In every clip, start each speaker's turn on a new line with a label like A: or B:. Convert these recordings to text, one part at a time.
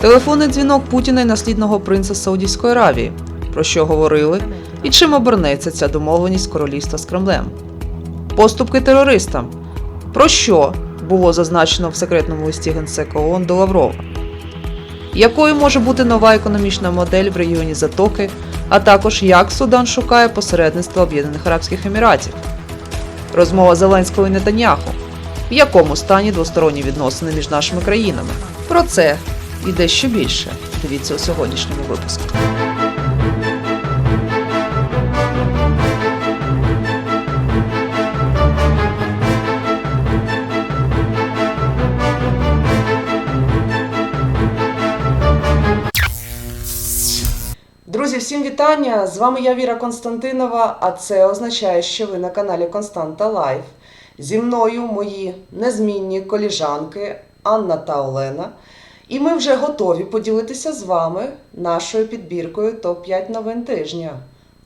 A: телефонний дзвінок Путіна і наслідного принца Саудівської Аравії, про що говорили і чим обернеться ця домовленість королівства з Кремлем. Поступки терористам, про що було зазначено в секретному листі генсека ООН до Лаврова. Якою може бути нова економічна модель в регіоні Затоки, а також як Судан шукає посередництво Об'єднаних Арабських Еміратів? Розмова Зеленського і Нетаньяху. В якому стані двосторонні відносини між нашими країнами? Про це і дещо більше. Дивіться у сьогоднішньому випуску. Друзі, всім вітання! З вами я Віра Константинова, а це означає, що ви на каналі Константа Лайф. Зі мною мої незмінні коліжанки Анна та Олена. І ми вже готові поділитися з вами нашою підбіркою топ-5 новин тижня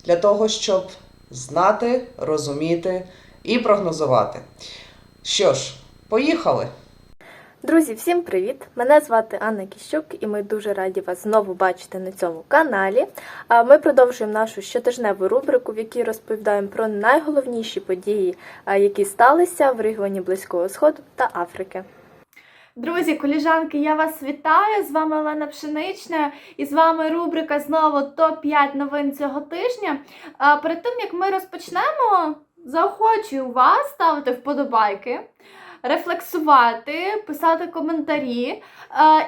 A: для того, щоб знати, розуміти і прогнозувати. Що ж, поїхали!
B: Друзі, всім привіт! Мене звати Анна Кіщук, і ми дуже раді вас знову бачити на цьому каналі. Ми продовжуємо нашу щотижневу рубрику, в якій розповідаємо про найголовніші події, які сталися в регіоні Близького Сходу та Африки.
C: Друзі, коліжанки, я вас вітаю! З вами Олена Пшенична, і з вами рубрика знову топ-5 новин цього тижня. Перед тим як ми розпочнемо, заохочую вас ставити вподобайки, рефлексувати, писати коментарі.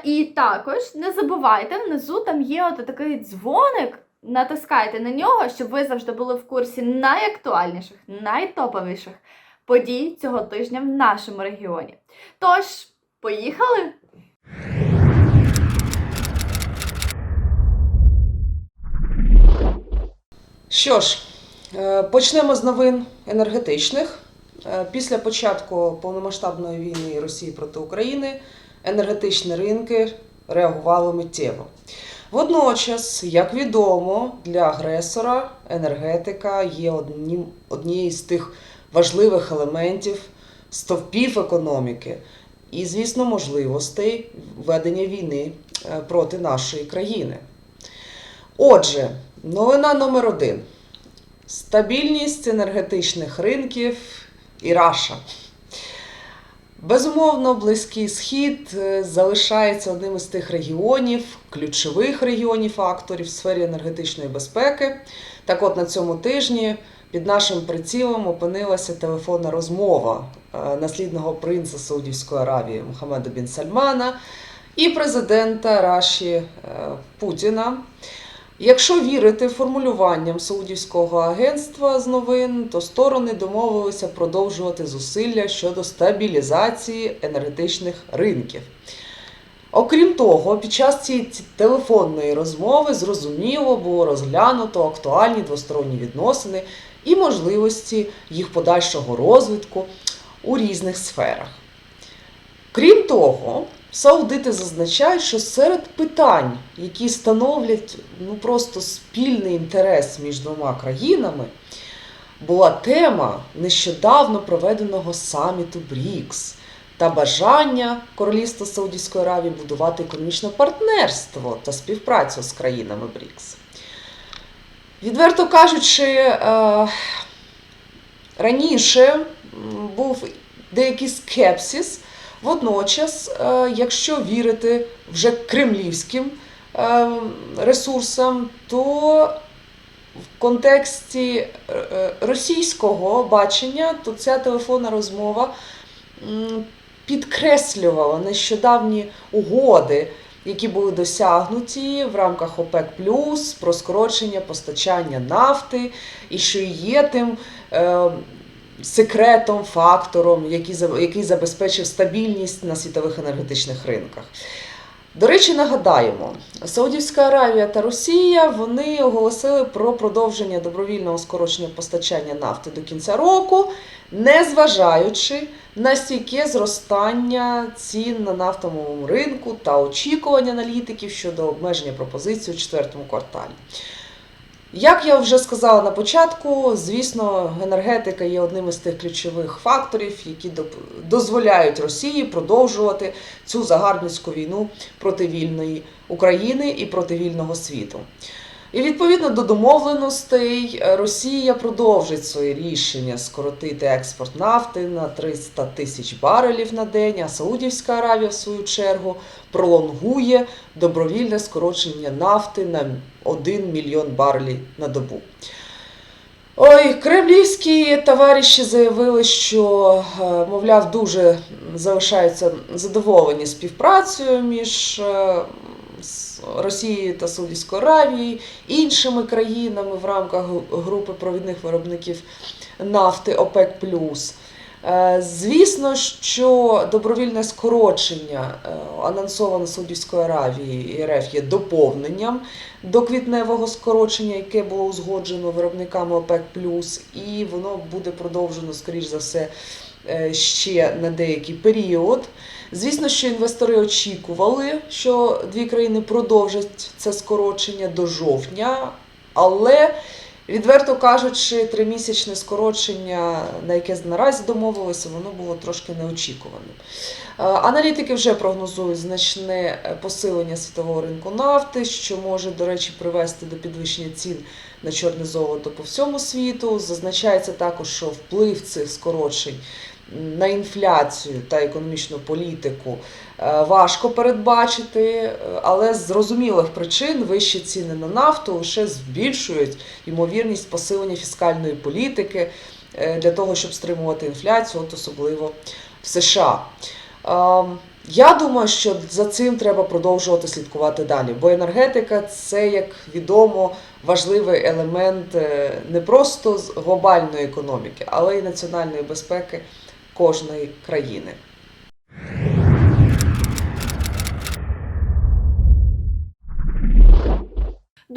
C: І також не забувайте, внизу там є от такий дзвоник. Натискайте на нього, щоб ви завжди були в курсі найактуальніших, найтоповіших подій цього тижня в нашому регіоні. Тож. Поїхали?
A: Що ж, е, почнемо з новин енергетичних. Е, Після початку повномасштабної війни Росії проти України енергетичні ринки реагували миттєво. Водночас, як відомо, для агресора енергетика є однією з тих важливих елементів стовпів економіки і, звісно, можливостей ведення війни е, проти нашої країни. Отже, новина номер один: стабільність енергетичних ринків і Раша. Безумовно, Близький Схід е, залишається одним із тих регіонів, ключових регіонів факторів в сфері енергетичної безпеки. Так от на цьому тижні під нашим прицілом опинилася телефонна розмова наслідного принца Саудівської Аравії Мухаммеда Бін Сальмана і президента Раші е, Путіна. Якщо вірити формулюванням Саудівського агентства з новин, то сторони домовилися продовжувати зусилля щодо стабілізації енергетичних ринків. Окрім того, під час цієї телефонної розмови зрозуміло було розглянуто актуальні двосторонні відносини і можливості їх подальшого розвитку у різних сферах. Крім того, саудити зазначають, що серед питань, які становлять ну, просто спільний інтерес між двома країнами, була тема нещодавно проведеного саміту БРІКС та бажання Королівства Саудівської Аравії будувати економічне партнерство та співпрацю з країнами БРІКС. Відверто кажучи, е, раніше був деякий скепсис. Водночас, е, якщо вірити вже кремлівським е, ресурсам, то в контексті е, російського бачення, то ця телефонна розмова підкреслювала нещодавні угоди, які були досягнуті в рамках ОПЕК про скорочення постачання нафти, і що є тим секретом, фактором, який, забезпечив стабільність на світових енергетичних ринках. До речі, нагадаємо, Саудівська Аравія та Росія вони оголосили про продовження добровільного скорочення постачання нафти до кінця року, незважаючи на стійке зростання цін на нафтовому ринку та очікування аналітиків щодо обмеження пропозицій у четвертому кварталі. Як я вже сказала на початку, звісно, енергетика є одним із тих ключових факторів, які дозволяють Росії продовжувати цю загарбницьку війну проти вільної України і проти вільного світу. І відповідно до домовленостей е, Росія продовжить своє рішення скоротити експорт нафти на 300 тисяч барелів на день, а Саудівська Аравія, в свою чергу, пролонгує добровільне скорочення нафти на 1 мільйон барелів на добу. Ой, кремлівські товариші заявили, що, е, мовляв, дуже залишаються задоволені співпрацею між з Росією та Саудівською Аравією, іншими країнами в рамках групи провідних виробників нафти ОПЕК. Е, Звісно, що добровільне скорочення е, анонсоване Саудівською Аравією і РФ є доповненням до квітневого скорочення, яке було узгоджено виробниками ОПЕК+, і воно буде продовжено, скоріш за все, е, ще на деякий період. Звісно, що інвестори очікували, що дві країни продовжать це скорочення до жовтня, але Відверто кажучи, тримісячне скорочення, на яке наразі домовилися, воно було трошки неочікуваним. Е, Аналітики вже прогнозують значне е, посилення світового ринку нафти, що може, до речі, привести до підвищення цін на чорне золото по всьому світу. Зазначається також, що вплив цих скорочень на інфляцію та економічну політику е, важко передбачити, е, але з зрозумілих причин вищі ціни на нафту лише збільшують ймовірність посилення фіскальної політики е, для того, щоб стримувати інфляцію, от особливо в США. Ем, Я думаю, що за цим треба продовжувати слідкувати далі, бо енергетика це, як відомо, важливий елемент не просто глобальної економіки, але й національної безпеки кожної країни.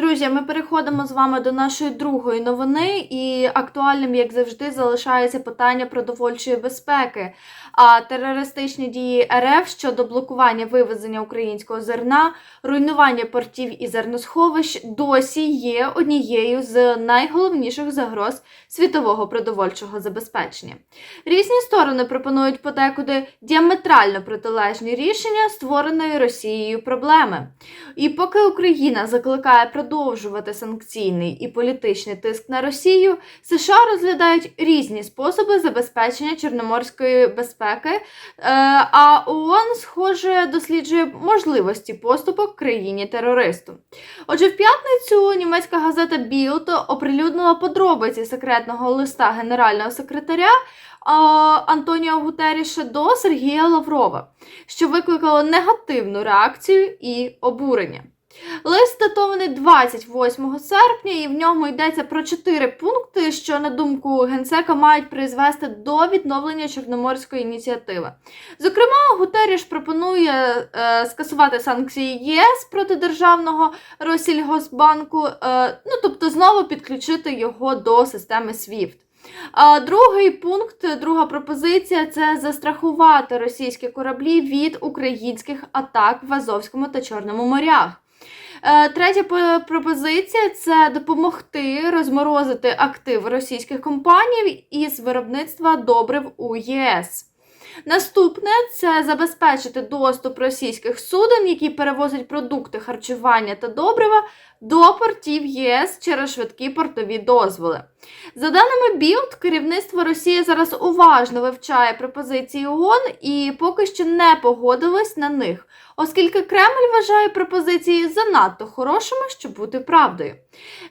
C: Друзі, ми переходимо з вами до нашої другої новини, і актуальним, як завжди, залишається питання продовольчої безпеки. А терористичні дії РФ щодо блокування вивезення українського зерна, руйнування портів і зерносховищ досі є однією з найголовніших загроз світового продовольчого забезпечення. Різні сторони пропонують подекуди діаметрально протилежні рішення створеної Росією проблеми. І поки Україна закликає продовжувати санкційний і політичний тиск на Росію, США розглядають різні способи забезпечення чорноморської безпеки, е, а ООН, схоже, досліджує можливості поступок країні терористу. Отже, в п'ятницю німецька газета Bild оприлюднила подробиці секретного листа генерального секретаря Антоніо Гутеріша до Сергія Лаврова, що викликало негативну реакцію і обурення. Лист датований 28 серпня, і в ньому йдеться про чотири пункти, що, на думку генсека, мають призвести до відновлення Чорноморської ініціативи. Зокрема, Гутеріш пропонує е, скасувати санкції ЄС проти державного Росільгосбанку, е, ну тобто знову підключити його до системи SWIFT. А другий пункт, друга пропозиція це застрахувати російські кораблі від українських атак в Азовському та Чорному морях. Е, Третя пропозиція це допомогти розморозити активи російських компаній із виробництва добрив у ЄС. Наступне це забезпечити доступ російських суден, які перевозять продукти харчування та добрива, до портів ЄС через швидкі портові дозволи. За даними Білд, керівництво Росії зараз уважно вивчає пропозиції ООН і поки що не погодилось на них, оскільки Кремль вважає пропозиції занадто хорошими, щоб бути правдою.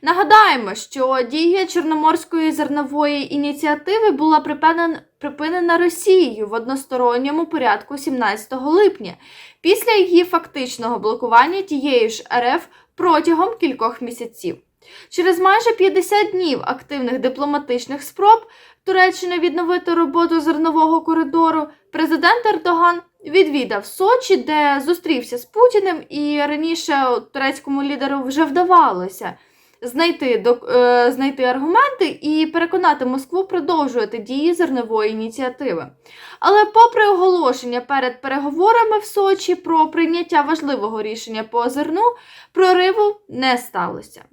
C: Нагадаємо, що дія Чорноморської зернової ініціативи була припинена, припинена Росією в односторонньому порядку 17 липня, після її фактичного блокування тієї ж РФ протягом кількох місяців. Через майже 50 днів активних дипломатичних спроб Туреччини відновити роботу зернового коридору, президент Ердоган відвідав Сочі, де зустрівся з Путіним, і раніше турецькому лідеру вже вдавалося знайти, док- е, знайти аргументи і переконати Москву продовжувати дії зернової ініціативи. Але, попри оголошення перед переговорами в Сочі про прийняття важливого рішення по зерну, прориву не сталося.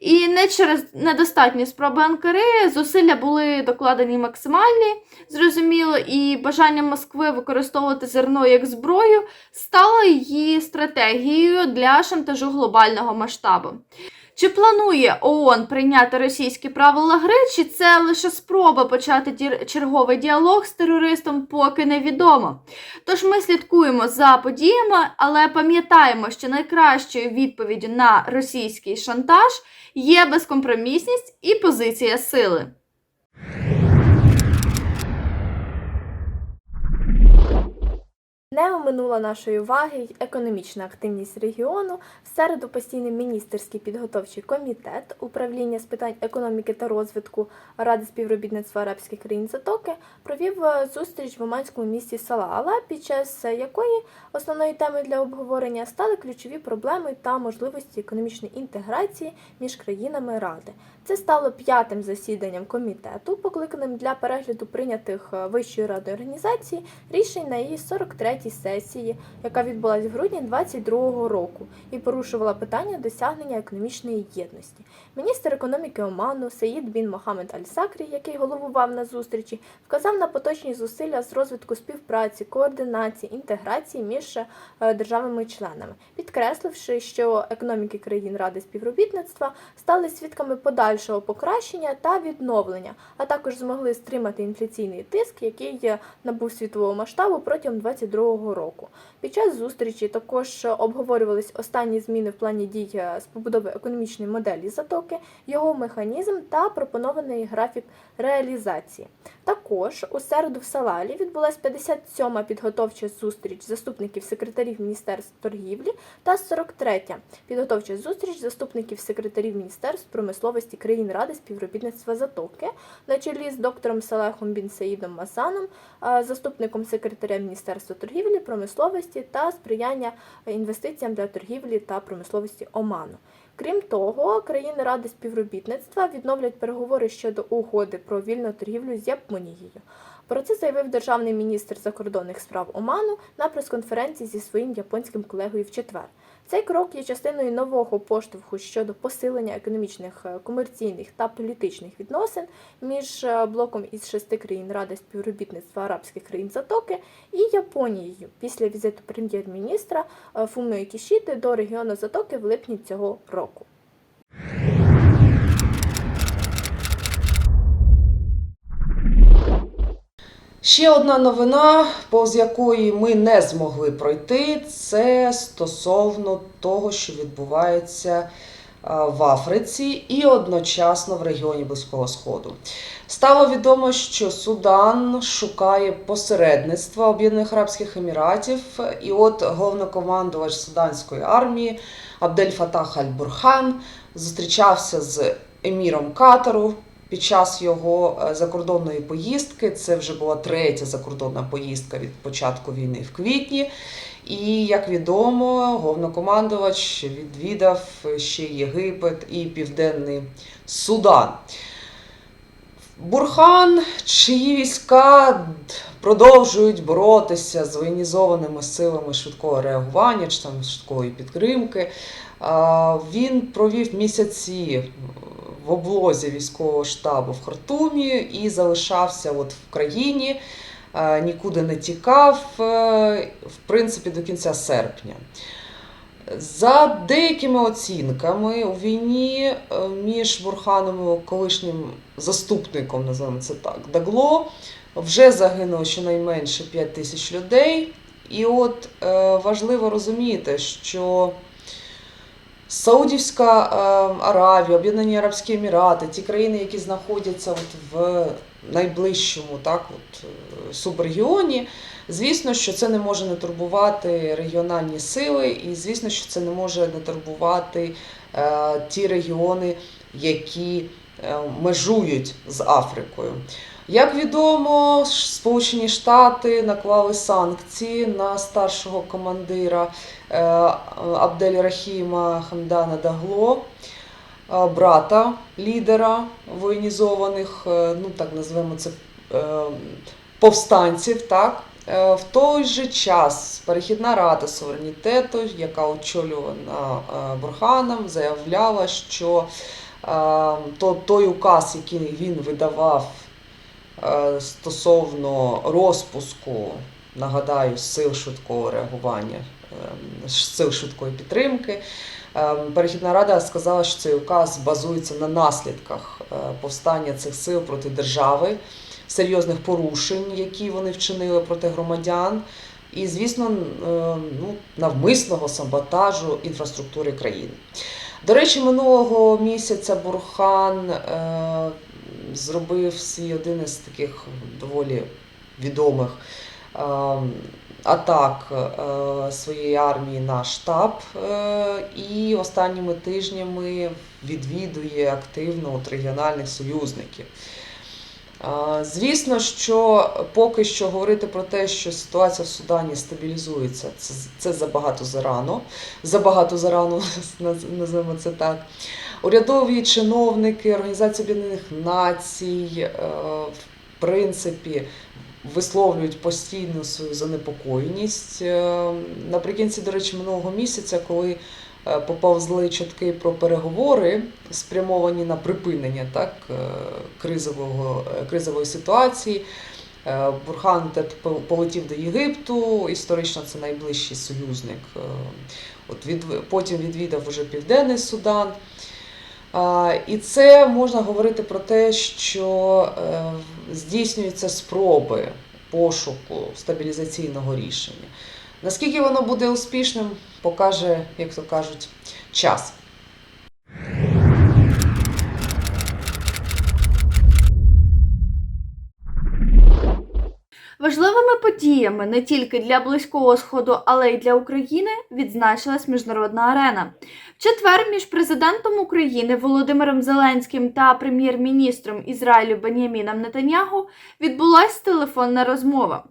C: І не через недостатні спроби Анкари зусилля були докладені максимальні, зрозуміло, і бажання Москви використовувати зерно як зброю стало її стратегією для шантажу глобального масштабу. Чи планує ООН прийняти російські правила гри, чи це лише спроба почати черговий діалог з терористом, поки невідомо. Тож ми слідкуємо за подіями, але пам'ятаємо, що найкращою відповіддю на російський шантаж є безкомпромісність і позиція сили.
B: Не оминула нашої уваги й економічна активність регіону. В середу постійний міністерський підготовчий комітет управління з питань економіки та розвитку Ради співробітництва арабських країн Затоки провів е, зустріч в оманському місті Салаала, під час е, якої основною темою для обговорення стали ключові проблеми та можливості економічної інтеграції між країнами Ради. Це стало п'ятим засіданням комітету, покликаним для перегляду прийнятих е, Вищою радою організації рішень на її 43-й сесії, яка відбулась в грудні 2022 року і порушувала питання досягнення економічної єдності. Міністр економіки Оману Саїд Бін Мохамед Аль-Сакрі, який головував на зустрічі, вказав на поточні зусилля з розвитку співпраці, координації, інтеграції між е, державами-членами, підкресливши, що економіки країн Ради співробітництва стали свідками подальшого покращення та відновлення, а також змогли стримати інфляційний тиск, який е, набув світового масштабу протягом 2022 року. Під час зустрічі також обговорювались останні зміни в плані дій е, з побудови економічної моделі затоки, його механізм та пропонований графік реалізації. Також у середу в Салалі відбулася 57-ма підготовча зустріч заступників секретарів Міністерств торгівлі та 43-я підготовча зустріч заступників секретарів Міністерств промисловості країн Ради співробітництва Затоки на чолі з доктором Салехом Бін Саїдом Масаном, заступником секретаря Міністерства торгівлі, промисловості та сприяння інвестиціям для торгівлі та промисловості Оману. Крім того, країни Ради співробітництва відновлять переговори щодо угоди про вільну торгівлю з Японією. Про це заявив державний міністр закордонних справ Оману на прес-конференції зі своїм японським колегою в четвер. Цей крок є частиною нового поштовху щодо посилення економічних, е, комерційних та політичних відносин між е, блоком із шести країн Ради співробітництва арабських країн Затоки і Японією після візиту прем'єр-міністра е, Фуміо Кішіти до регіону Затоки в липні цього року.
A: Ще одна новина, повз якої ми не змогли пройти, це стосовно того, що відбувається в Африці і одночасно в регіоні Близького Сходу. Стало відомо, що Судан шукає посередництва Об'єднаних Арабських Еміратів, і от головнокомандувач суданської армії Абдель Фатах Аль-Бурхан зустрічався з еміром Катару під час його е, закордонної поїздки. Це вже була третя закордонна поїздка від початку війни в квітні. І як відомо, головнокомандувач відвідав ще Єгипет і Південний Судан. Бурхан, чиї війська продовжують боротися з воєнізованими силами швидкого реагування чи там швидкої підтримки. Він провів місяці в облозі військового штабу в Хартумі і залишався от в країні, е, нікуди не тікав, е, в принципі, до кінця серпня. За деякими оцінками, у війні е, між Бурханом і колишнім заступником, називаємо це так, Дагло, вже загинуло щонайменше 5 тисяч людей. І от важливо розуміти, що Саудівська е, Аравія, Об'єднані Арабські Емірати, ті країни, які знаходяться от в найближчому так, от, е, субрегіоні, звісно, що це не може не турбувати регіональні сили, і звісно, що це не може не турбувати е, ті регіони, які межують з Африкою. Як відомо, Сполучені Штати наклали санкції на старшого командира е, Абдель Рахіма Хамдана Дагло, е, брата лідера воєнізованих, е, ну так назвемо це е, повстанців, так, Е, В той же час перехідна рада суверенітету, яка очолювана е, Бурханом, заявляла, що е, то, той указ, який він видавав е, стосовно розпуску, нагадаю, сил швидкого реагування, е, сил швидкої підтримки. е, Перехідна рада сказала, що цей указ базується на наслідках е, повстання цих сил проти держави, серйозних порушень, які вони вчинили проти громадян, і, звісно, е, ну, навмисного саботажу інфраструктури країни. До речі, минулого місяця Бурхан е, зробив свій один із таких доволі відомих е, атак е, своєї армії на штаб, е, і останніми тижнями відвідує активно от регіональних союзників. Звісно, що поки що говорити про те, що ситуація в Судані стабілізується, це, це забагато зарано. Забагато зарано, наз- назвемо це так. Урядові чиновники Організації Об'єднаних Націй, е, в принципі, висловлюють постійну свою занепокоєність. Е, Наприкінці, до речі, минулого місяця, коли поповзли чутки про переговори, спрямовані на припинення так, е, кризового, е, кризової ситуації. Е, Бурхан полетів до Єгипту, історично це найближчий союзник. Е, От від, потім відвідав уже Південний Судан. І це можна говорити про те, що е, здійснюються спроби пошуку стабілізаційного рішення. Наскільки воно буде успішним, покаже, як то кажуть, час.
C: Важливими подіями не тільки для близького сходу, але й для України відзначилась міжнародна арена. В четвер між президентом України Володимиром Зеленським та прем'єр-міністром Ізраїлю Беняміном Нетаньягу відбулася телефонна розмова.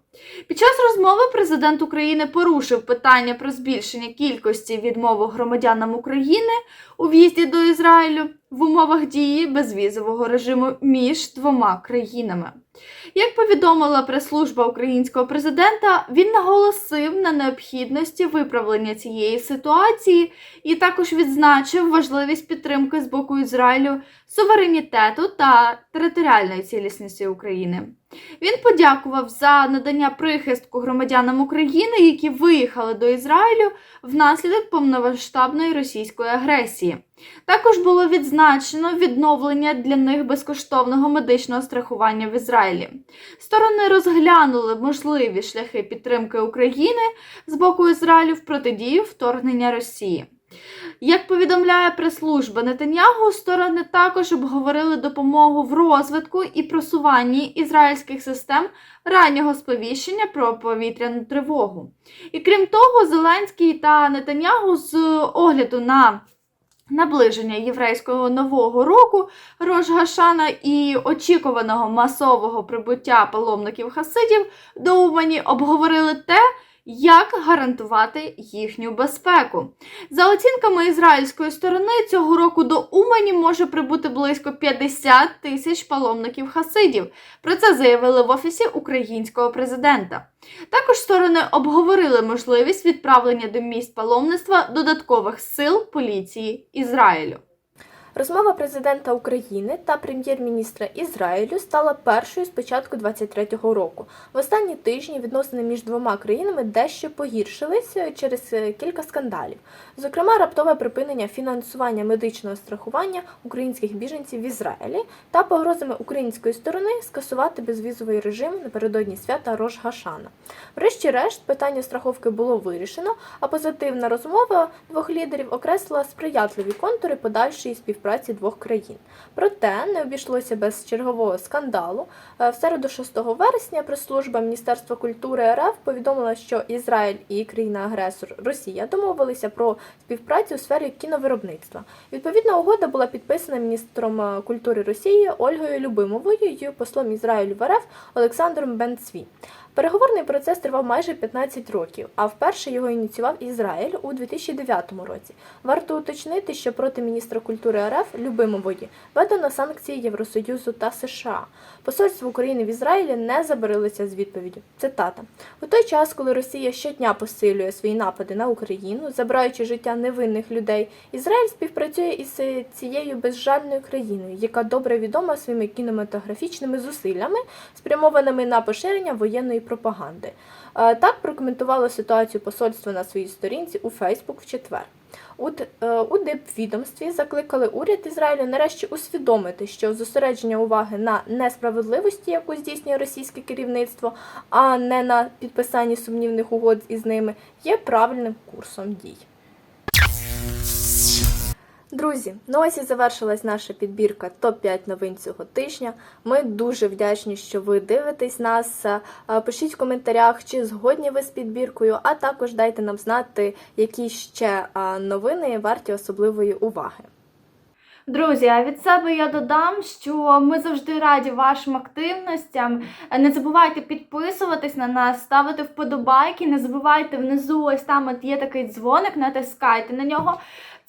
C: Під час розмови президент України порушив питання про збільшення кількості відмови громадянам України у в'їзді до Ізраїлю в умовах дії безвізового режиму між двома країнами. Як повідомила прес-служба українського президента, він наголосив на необхідності виправлення цієї ситуації і також відзначив важливість підтримки з боку Ізраїлю суверенітету та територіальної цілісності України. Він подякував за надання прихистку громадянам України, які виїхали до Ізраїлю внаслідок повномасштабної російської агресії. Також було відзначено відновлення для них безкоштовного медичного страхування в Ізраїлі. Сторони розглянули можливі шляхи підтримки України з боку Ізраїлю в протидію вторгнення Росії. Як повідомляє прес-служба Нетаньягу, сторони також обговорили допомогу в розвитку і просуванні ізраїльських систем раннього сповіщення про повітряну тривогу. І крім того, Зеленський та Нетаньягу з огляду на наближення єврейського нового року Рош Гашана і очікуваного масового прибуття паломників хасидів до Умані обговорили те, як гарантувати їхню безпеку. За оцінками ізраїльської сторони, цього року до Умані може прибути близько 50 тисяч паломників хасидів. Про це заявили в офісі українського президента. Також сторони обговорили можливість відправлення до місць паломництва додаткових сил поліції Ізраїлю.
B: Розмова президента України та прем'єр-міністра Ізраїлю стала першою з початку 23-го року. В останні тижні відносини між двома країнами дещо погіршилися через е, кілька скандалів. Зокрема, раптове припинення фінансування медичного страхування українських біженців в Ізраїлі та погрозами української сторони скасувати безвізовий режим напередодні свята Рош Гашана. Врешті-решт, питання страховки було вирішено, а позитивна розмова двох лідерів окреслила сприятливі контури подальшої співпраці двох країн. Проте не обійшлося без чергового скандалу. Е, В середу 6 вересня прес-служба Міністерства культури РФ повідомила, що Ізраїль і країна-агресор Росія домовилися про співпрацю у сфері кіновиробництва. Відповідна угода була підписана міністром е, культури Росії Ольгою Любимовою і послом Ізраїлю в РФ Олександром Бенцві. Переговорний процес тривав майже 15 років, а вперше його ініціював Ізраїль у 2009 році. Варто уточнити, що проти міністра культури РФ Любимової введено санкції Євросоюзу та США. Посольство України в Ізраїлі не забарилося з відповіддю. Цитата: у той час, коли Росія щодня посилює свої напади на Україну, забираючи життя невинних людей, Ізраїль співпрацює із цією безжальною країною, яка добре відома своїми кінематографічними зусиллями, спрямованими на поширення воєнної пропаганди. Е, Так прокоментувало ситуацію посольство на своїй сторінці у Фейсбук в четвер. У, д- у дипвідомстві закликали уряд Ізраїлю нарешті усвідомити, що зосередження уваги на несправедливості, яку здійснює російське керівництво, а не на підписанні сумнівних угод із ними, є правильним курсом дій. Друзі, ну ось і завершилась наша підбірка топ-5 новин цього тижня. Ми дуже вдячні, що ви дивитесь нас. Пишіть в коментарях, чи згодні ви з підбіркою, а також дайте нам знати, які ще новини варті особливої уваги.
C: Друзі, а від себе я додам, що ми завжди раді вашим активностям. Не забувайте підписуватись на нас, ставити вподобайки. Не забувайте внизу, ось там от є такий дзвоник, натискайте на нього.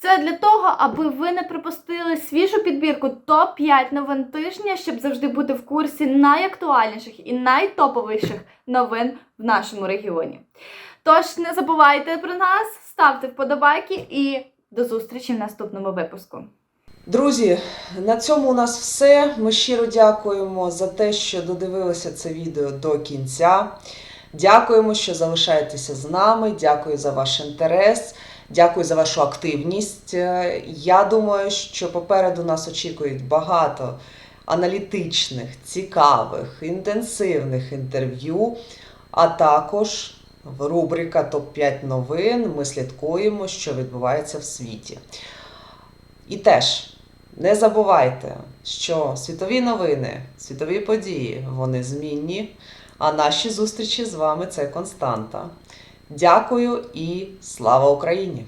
C: Це для того, аби ви не пропустили свіжу підбірку топ-5 новин тижня, щоб завжди бути в курсі найактуальніших і найтоповіших новин в нашому регіоні. Тож не забувайте про нас, ставте вподобайки і до зустрічі в наступному випуску.
A: Друзі, на цьому у нас все. Ми щиро дякуємо за те, що додивилися це відео до кінця. Дякуємо, що залишаєтеся з нами. Дякую за ваш інтерес. Дякую за вашу активність. Е, Я думаю, що попереду нас очікують багато аналітичних, цікавих, інтенсивних інтерв'ю, а також рубрика Топ-5 новин. Ми слідкуємо, що відбувається в світі. І теж не забувайте, що світові новини, світові події вони змінні, а наші зустрічі з вами це константа. Дякую і слава Україні!